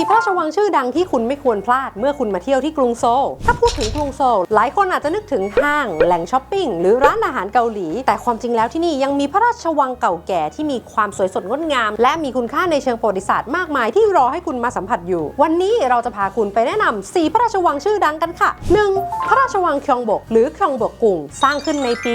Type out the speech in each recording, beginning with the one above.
4 พระราชวังชื่อดังที่คุณไม่ควรพลาดเมื่อคุณมาเที่ยวที่กรุงโซล ถ้าพูดถึงกรุงโซล หลายคนอาจจะนึกถึงห้าง แหล่งช้อปปิ้ง หรือร้านอาหารเกาหลี แต่ความจริงแล้วที่นี่ยังมีพระราชวังเก่าแก่ที่มีความสวยสดงดงาม และมีคุณค่าในเชิงประวัติศาสตร์มากมายที่รอให้คุณมาสัมผัสอยู่ วันนี้เราจะพาคุณไปแนะนำ4พระราชวังชื่อดังกันค่ะ 1. พระราชวังคยองบก หรือคยองบกกุงสร้างขึ้นในปี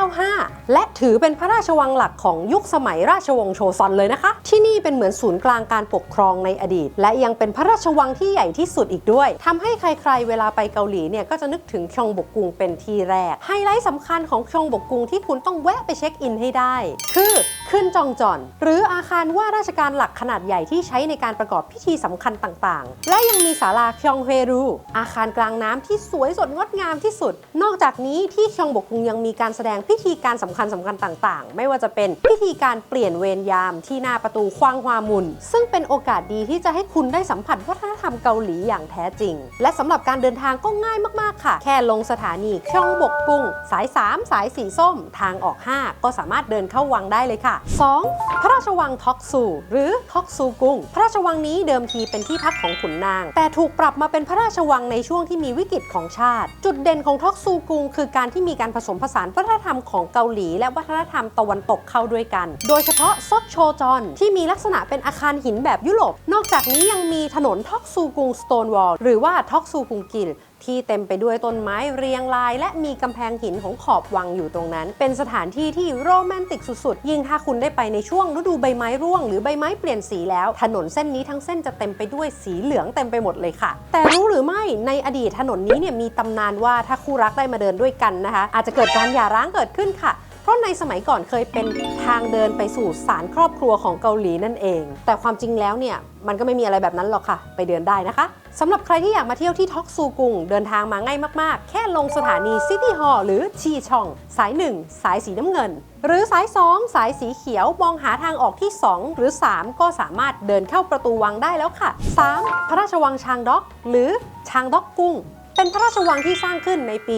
1395 และถือเป็นพระราชวังหลักของยุคสมัยราชวงศ์โชซอนเลยนะคะ ที่นี่เป็นเหมือนศูนย์กลางการปกครองในอดีตและยังเป็นพระราชวังที่ใหญ่ที่สุดอีกด้วยทำให้ใครๆ เวลาไปเกาหลีเนี่ยก็จะนึกถึงคองบกกุงเป็นที่แรก ไฮไลท์สำคัญของคองบกกุงที่คุณต้องแวะไปเช็คอินให้ได้ คือ ขึ้นจองจอนหรืออาคารว่าราชการหลักขนาดใหญ่ที่ใช้ในการประกอบพิธีสำคัญต่างๆ และยังมีศาลาคยองเฮรู อาคารกลางน้ำที่สวยสดงดงามที่สุด นอกจากนี้ที่คยองบกกุงยังมีการแสดงพิธีการสำคัญสำคัญต่างๆ ไม่ว่าจะเป็นพิธีการเปลี่ยนเวรยามที่หน้าประตูควางฮวามุน ซึ่งเป็นโอกาสดีที่จะให้คุณได้สัมผัสวัฒนธรรมเกาหลีอย่างแท้จริง และสำหรับการเดินทางก็ง่ายมากๆค่ะ แค่ลงสถานีคยองบกกุงสาย 3 สายสีส้ม ทางออก 5 ก็สามารถเดินเข้าวังได้เลยค่ะ 2. พระราชวังท็อกซู หรือท็อกซูกุงพระราชวังนี้เดิมทีเป็นที่พักของขุนนาง แต่ถูกปรับมาเป็นพระราชวังในช่วงที่มีวิกฤตของชาติ จุดเด่นของท็อกซูกุงคือการที่มีการผสมผสานวัฒนธรรมของเกาหลี และวัฒนธรรมตะวันตกเข้าด้วยกัน โดยเฉพาะซอกโชจอนที่มีลักษณะเป็นอาคารหินแบบยุโรปนอกจากนี้ยังมีถนนท็อกซูกุงสโตนวอลหรือว่าท็อกซูกุงกิล ที่เต็มไปด้วยต้นไม้เรียงราย และมีกำแพงหินของขอบวังอยู่ตรงนั้น เป็นสถานที่ที่โรแมนติกสุดๆ ยิ่งถ้าคุณได้ไปในช่วงฤดูใบไม้ร่วงหรือใบไม้เปลี่ยนสีแล้ว ถนนเส้นนี้ทั้งเส้นจะเต็มไปด้วยสีเหลืองเต็มไปหมดเลยค่ะ แต่รู้หรือไม่ในอดีตถนนนี้เนี่ยมีตำนานว่าถ้าคู่รักได้มาเดินด้วยกันนะคะ อาจจะเกิดการหย่าร้างเกิดขึ้นค่ะเพราะ ในสมัยก่อนเคยเป็นทางเดินไปสู่ศาลครอบครัวของเกาหลีนั่นเอง แต่ความจริงแล้วเนี่ยมันก็ไม่มีอะไรแบบนั้นหรอกค่ะ ไปเดินได้นะคะสำหรับใครที่อยากมาเที่ยวที่ท็อกซูกุงเดินทางมาง่ายมากๆ แค่ลงสถานีซิตี้ฮอลล์หรือชีชอง สาย 1 สายสีน้ำเงิน หรือสาย 2 สายสีเขียว มองหาทางออกที่ 2 หรือ 3 ก็สามารถเดินเข้าประตูวังได้แล้วค่ะ 3. พระราชวังชางด็อก หรือชางด็อกกุง เป็นพระราชวังที่สร้างขึ้นในปี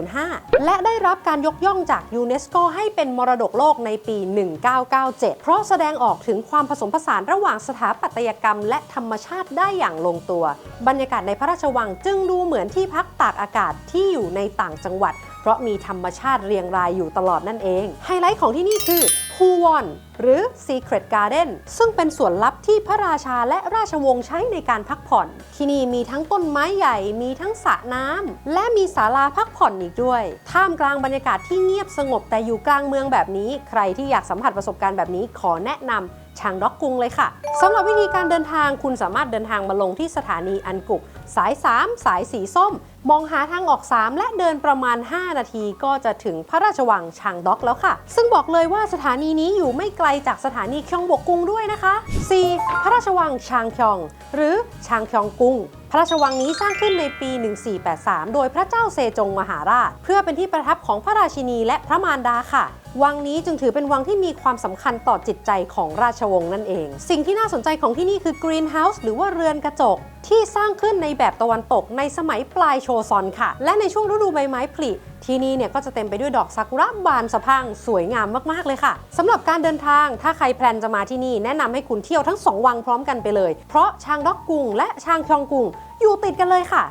1405 และได้รับการยกย่องจากยูเนสโกให้เป็นมรดกโลกในปี 1997 เพราะแสดงออกถึงความผสมผสานระหว่างสถาปัตยกรรม และธรรมชาติได้อย่างลงตัว บรรยากาศในพระราชวังจึงดูเหมือนที่พักตากอากาศที่อยู่ในต่างจังหวัด เพราะมีธรรมชาติเรียงรายอยู่ตลอดนั่นเอง ไฮไลท์ของที่นี่คือ ฮูวอนหรือ Secret Garden ซึ่งเป็นสวนลับที่พระราชาและราชวงศ์ใช้ในการพักผ่อน ที่นี่มีทั้งต้นไม้ใหญ่ มีทั้งสระน้ำ และมีศาลาพักผ่อนอีกด้วย ท่ามกลางบรรยากาศที่เงียบสงบแต่อยู่กลางเมืองแบบนี้ ใครที่อยากสัมผัสประสบการณ์แบบนี้ขอแนะนำชางด็อกกุงเลยค่ะสำหรับวิธีการเดินทางคุณสามารถเดินทางมาลงที่สถานีอันกุก สาย 3 สายสีส้ม มองหาทางออก 3 และเดินประมาณ 5 นาทีก็จะถึงพระราชวังชางด็อกแล้วค่ะ ซึ่งบอกเลยว่าสถานีนี้อยู่ไม่ไกลจากสถานีคยองบกกุงด้วยนะคะ 4. พระราชวังชางคยอง หรือชางคยองกุงพระราชวังนี้สร้างขึ้นในปี 1483 โดยพระเจ้าเซจงมหาราช เพื่อเป็นที่ประทับของพระราชินีและพระมารดาค่ะ วังนี้จึงถือเป็นวังที่มีความสำคัญต่อจิตใจของราชวงศ์นั่นเอง สิ่งที่น่าสนใจของที่นี่คือกรีนเฮาส์หรือว่าเรือนกระจก ที่สร้างขึ้นในแบบตะวันตกในสมัยปลายโชซอนค่ะ และในช่วงฤดูใบไม้ผลิที่นี่เนี่ยก็จะเต็มไปด้วยดอกซากุระบานสะพังสวยงามมากๆเลยค่ะสำหรับการเดินทางถ้าใครแพลนจะมาที่นี่แนะนำให้คุณเที่ยวทั้ง 2 วังพร้อมกันไปเลย เพราะชางด็อกกุงและชางคยองกุงอยู่ติดกันเลยค่ะ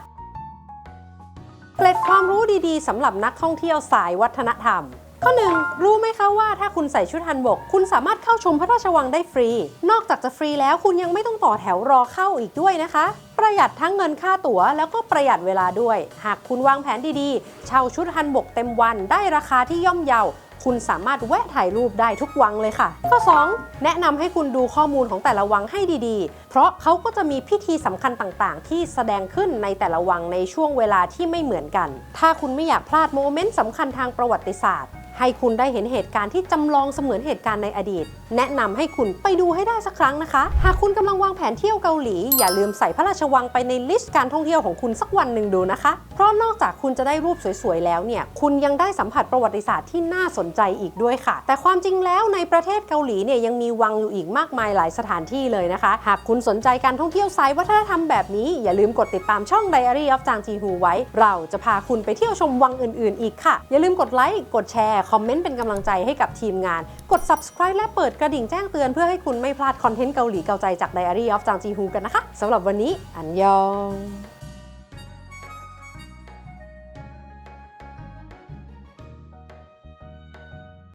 เกร็ดความรู้ดีๆสำหรับนักท่องเที่ยวสายวัฒนธรรม ข้อหนึ่งรู้ไหมคะว่าถ้าคุณใส่ชุดฮันบก คุณสามารถเข้าชมพระราชวังได้ฟรี นอกจากจะฟรีแล้วคุณยังไม่ต้องต่อแถวรอเข้าอีกด้วยนะคะ ประหยัดทั้งเงินค่าตั๋ว แล้วก็ประหยัดเวลาด้วย หากคุณวางแผนดีๆ เช่าชุดฮันบกเต็มวันได้ราคาที่ย่อมเยาคุณสามารถแวะถ่ายรูปได้ทุกวังเลยค่ะ ข้อ 2 แนะนำให้คุณดูข้อมูลของแต่ละวังให้ดีๆ เพราะเขาก็จะมีพิธีสำคัญต่างๆ ที่แสดงขึ้นในแต่ละวังในช่วงเวลาที่ไม่เหมือนกัน ถ้าคุณไม่อยากพลาดโมเมนต์สำคัญทางประวัติศาสตร์ ให้คุณได้เห็นเหตุการณ์ที่จำลองเสมือนเหตุการณ์ในอดีต แนะนำให้คุณไปดูให้ได้สักครั้งนะคะ หากคุณกำลังวางแผนเที่ยวเกาหลี อย่าลืมใส่พระราชวังไปในลิสต์การท่องเที่ยวของคุณสักวันหนึ่งดูนะคะ เพราะนอกจากคุณจะได้รูปสวยๆแล้วเนี่ย คุณยังได้สัมผัสประวัติศาสตร์ที่น่าสนใจอีกด้วยค่ะ แต่ความจริงแล้วในประเทศเกาหลีเนี่ยยังมีวังอยู่อีกมากมายหลายสถานที่เลยนะคะ หากคุณสนใจการท่องเที่ยวสายวัฒนธรรมแบบนี้อย่าลืมกดติดตามช่อง Diary of Jang Ji Hu ไว้ เราจะพาคุณไปเที่ยวชมวังอื่น ๆ อีกค่ะ อย่าลืมกดไลค์กดแชร์คอมเมนต์เป็นกำลังใจให้กับทีมงาน กด subscribe และเปิดกระดิ่งแจ้งเตือนเพื่อให้คุณไม่พลาดคอนเทนต์เกาหลีเกาใจจาก Diary of จางจีฮูกันนะคะสำหรับวันนี้อันยอง